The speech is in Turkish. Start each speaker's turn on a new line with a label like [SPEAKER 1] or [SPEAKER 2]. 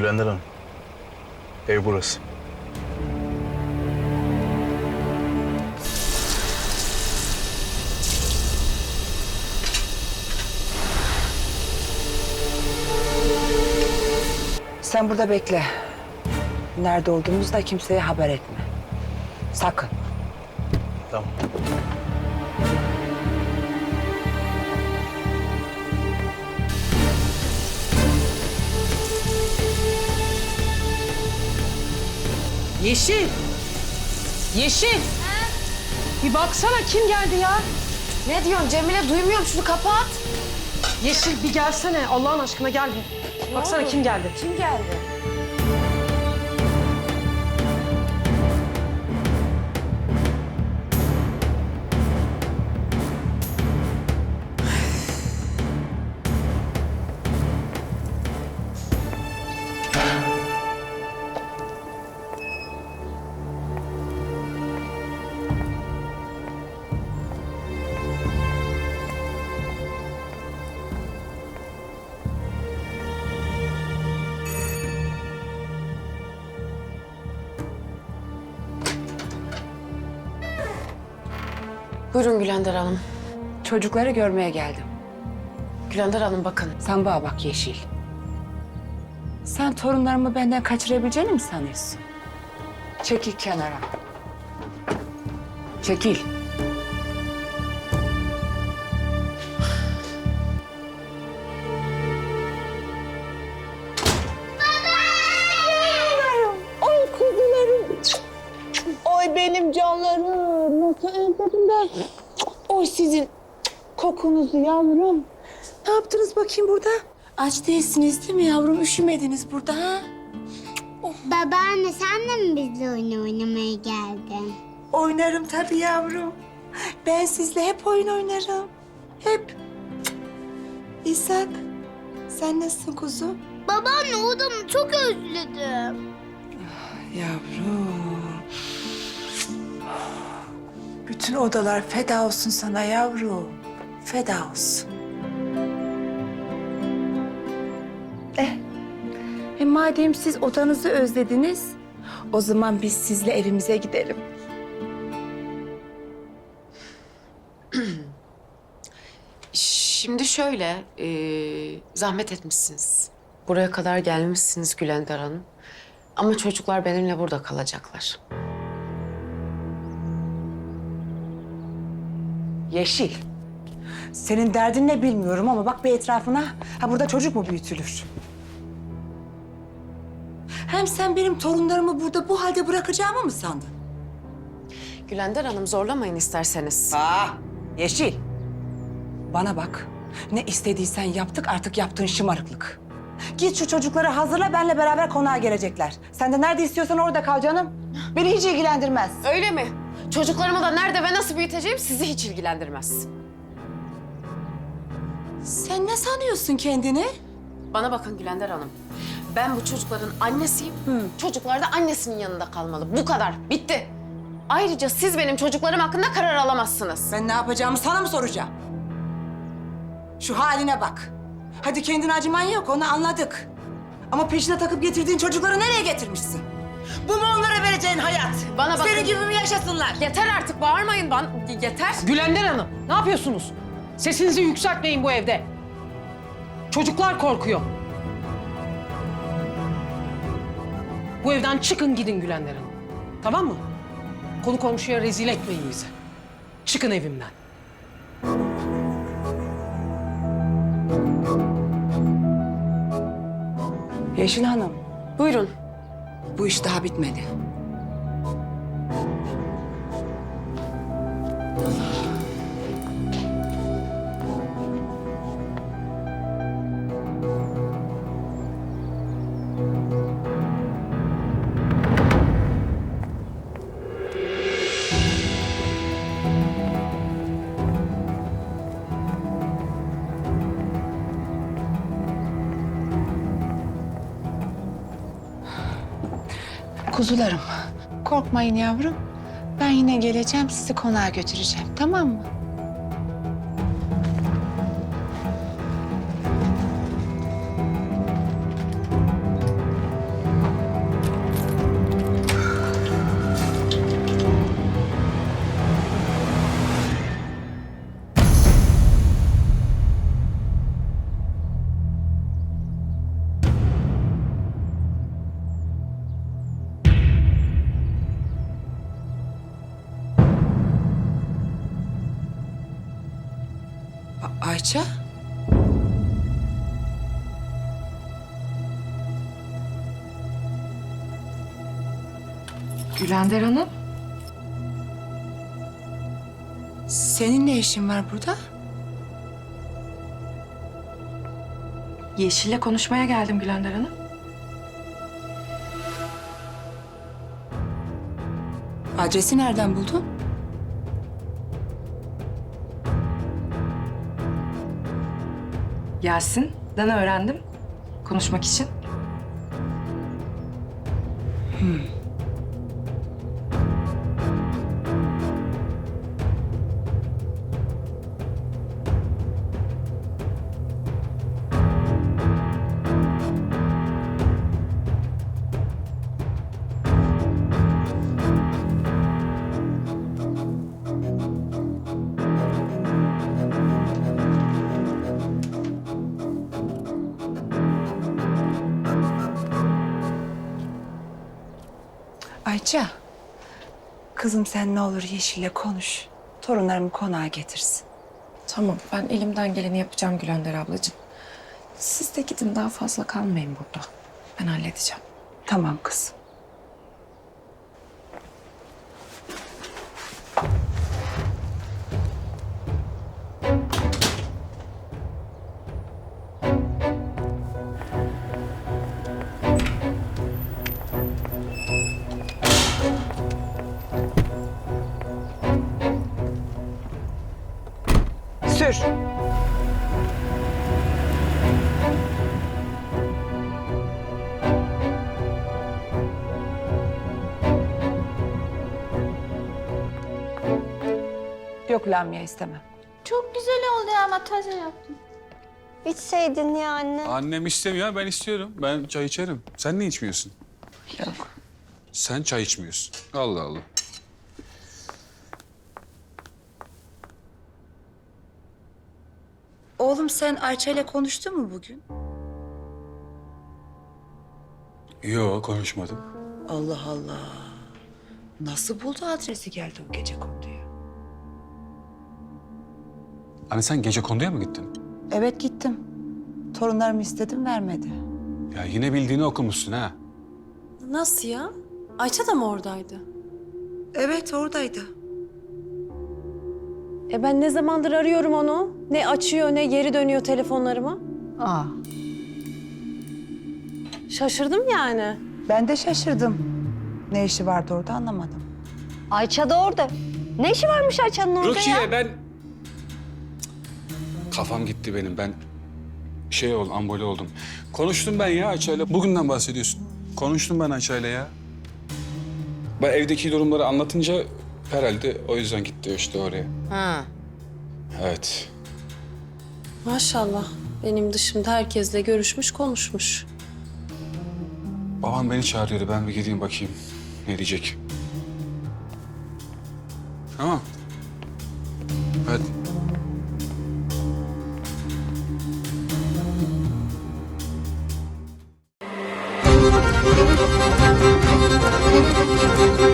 [SPEAKER 1] Gülender Hanım. Ev burası.
[SPEAKER 2] Sen burada bekle. Nerede olduğumuzu da kimseye haber etme. Sakın.
[SPEAKER 1] Tamam.
[SPEAKER 3] Yeşil. Yeşil. Bir baksana kim geldi ya?
[SPEAKER 4] Ne diyorsun Cemile? Duymuyorum şunu kapat.
[SPEAKER 3] Yeşil bir gelsene. Allah'ın aşkına gel bir. Baksana kim geldi?
[SPEAKER 4] Kim geldi? Buyurun Gülender Hanım.
[SPEAKER 2] Çocukları görmeye geldim.
[SPEAKER 4] Gülender Hanım bakın.
[SPEAKER 2] Sen bana bak Yeşil. Sen torunlarımı benden kaçırabileceğini mi sanıyorsun? Çekil kenara. Çekil.
[SPEAKER 5] Oy sizin kokunuzu yavrum. Ne yaptınız bakayım burada? Aç değilsiniz değil mi yavrum? Üşümediniz burada ha?
[SPEAKER 6] Babaanne sen de mi bizle oyun oynamaya geldin?
[SPEAKER 5] Oynarım tabii yavrum. Ben sizle hep oyun oynarım. Hep. İshak, sen nasılsın kuzum?
[SPEAKER 6] Babaanne odamı çok özledim.
[SPEAKER 5] Yavrum. Bütün odalar feda olsun sana yavrum. Feda olsun.
[SPEAKER 2] E madem siz odanızı özlediniz, o zaman biz sizle evimize gidelim.
[SPEAKER 4] Şimdi şöyle, e, zahmet etmişsiniz. Buraya kadar gelmişsiniz Gülender Hanım. Ama çocuklar benimle burada kalacaklar.
[SPEAKER 2] Yeşil. Senin derdin ne bilmiyorum ama bak bir etrafına. Ha burada çocuk mu büyütülür? Hem sen benim torunlarımı burada bu halde bırakacağımı mı sandın?
[SPEAKER 4] Gülender Hanım zorlamayın isterseniz.
[SPEAKER 2] Aa, Yeşil. Bana bak. Ne istediysen yaptık artık yaptığın şımarıklık. Git şu çocukları hazırla benle beraber konağa gelecekler. Sen de nerede istiyorsan orada kal canım. Beni hiç ilgilendirmez.
[SPEAKER 4] Öyle mi? Çocuklarımı da nerede ve nasıl büyüteceğim sizi hiç ilgilendirmez.
[SPEAKER 2] Sen ne sanıyorsun kendini?
[SPEAKER 4] Bana bakın Gülender Hanım. Ben bu çocukların annesiyim. Çocuklar da annesinin yanında kalmalı. Bu kadar. Bitti. Ayrıca siz benim çocuklarım hakkında karar alamazsınız.
[SPEAKER 2] Ben ne yapacağımı sana mı soracağım? Şu haline bak. Hadi kendine acıman yok onu anladık. Ama peşine takıp getirdiğin çocukları nereye getirmişsin? Bu mu onlara vereceğin hayat?
[SPEAKER 4] Bana bakın.
[SPEAKER 2] Senin gibi mi yaşasınlar?
[SPEAKER 4] Yeter artık bağırmayın ban yeter.
[SPEAKER 3] Gülender Hanım ne yapıyorsunuz? Sesinizi yükseltmeyin bu evde. Çocuklar korkuyor. Bu evden çıkın gidin Gülender Hanım. Tamam mı? Konu komşuya rezil etmeyin bizi. Çıkın evimden.
[SPEAKER 2] Yeşil Hanım,
[SPEAKER 4] Buyurun.
[SPEAKER 2] Bu iş daha bitmedi. Kuzularım, korkmayın yavrum. Ben yine geleceğim, sizi konağa götüreceğim, tamam mı? Ayça?
[SPEAKER 7] Gülender Hanım.
[SPEAKER 2] Senin ne işin var burada?
[SPEAKER 7] Yeşil'le konuşmaya geldim Gülender Hanım.
[SPEAKER 2] Adresi nereden buldun?
[SPEAKER 7] Yasin'den öğrendim. Konuşmak için.
[SPEAKER 2] Ayça. Kızım sen ne olur Yeşil'le konuş. Torunlarımı konağa getirsin.
[SPEAKER 7] Tamam ben elimden geleni yapacağım Gülender ablacığım. Siz de gidin daha fazla kalmayın burada. Ben halledeceğim.
[SPEAKER 2] Tamam kızım. Sür. Yok Lamia istemem.
[SPEAKER 6] Çok güzel oldu ama taze yaptım. İçseydin ya anne.
[SPEAKER 8] Annem istemiyor, ben istiyorum. Ben çay içerim. Sen ne içmiyorsun?
[SPEAKER 2] Yok.
[SPEAKER 8] Sen çay içmiyorsun. Allah Allah.
[SPEAKER 2] Oğlum sen Ayça ile konuştun mu bugün?
[SPEAKER 8] Yok, konuşmadım.
[SPEAKER 2] Allah Allah. Nasıl buldu adresi geldi o gece konduya?
[SPEAKER 8] Hani sen gece konduya mı gittin?
[SPEAKER 2] Evet gittim. Torunlarımı istedim vermedi.
[SPEAKER 8] Ya yine bildiğini okumuşsun ha.
[SPEAKER 9] Nasıl ya? Ayça da mı oradaydı?
[SPEAKER 2] Evet oradaydı.
[SPEAKER 9] E ben ne zamandır arıyorum onu. Ne açıyor ne geri dönüyor telefonlarıma.
[SPEAKER 2] Aa.
[SPEAKER 9] Şaşırdım yani.
[SPEAKER 2] Ben de şaşırdım. Ne işi vardı orada anlamadım.
[SPEAKER 6] Ayça da orada. Ne işi varmış Ayça'nın orada ya?
[SPEAKER 8] Rukiye ben... Kafam gitti benim. Ben şey oldum, ambole oldum. Konuştum ben ya Ayça'yla. Bugünden bahsediyorsun. Konuştum ben Ayça'yla ya. Ben evdeki durumları anlatınca herhalde o yüzden gitti işte oraya.
[SPEAKER 4] Ha.
[SPEAKER 8] Evet.
[SPEAKER 9] Maşallah. Benim dışımda herkesle görüşmüş, konuşmuş.
[SPEAKER 8] Babam beni çağırıyordu. Ben bir gideyim bakayım ne diyecek. Tamam. Hadi.
[SPEAKER 6] Ayça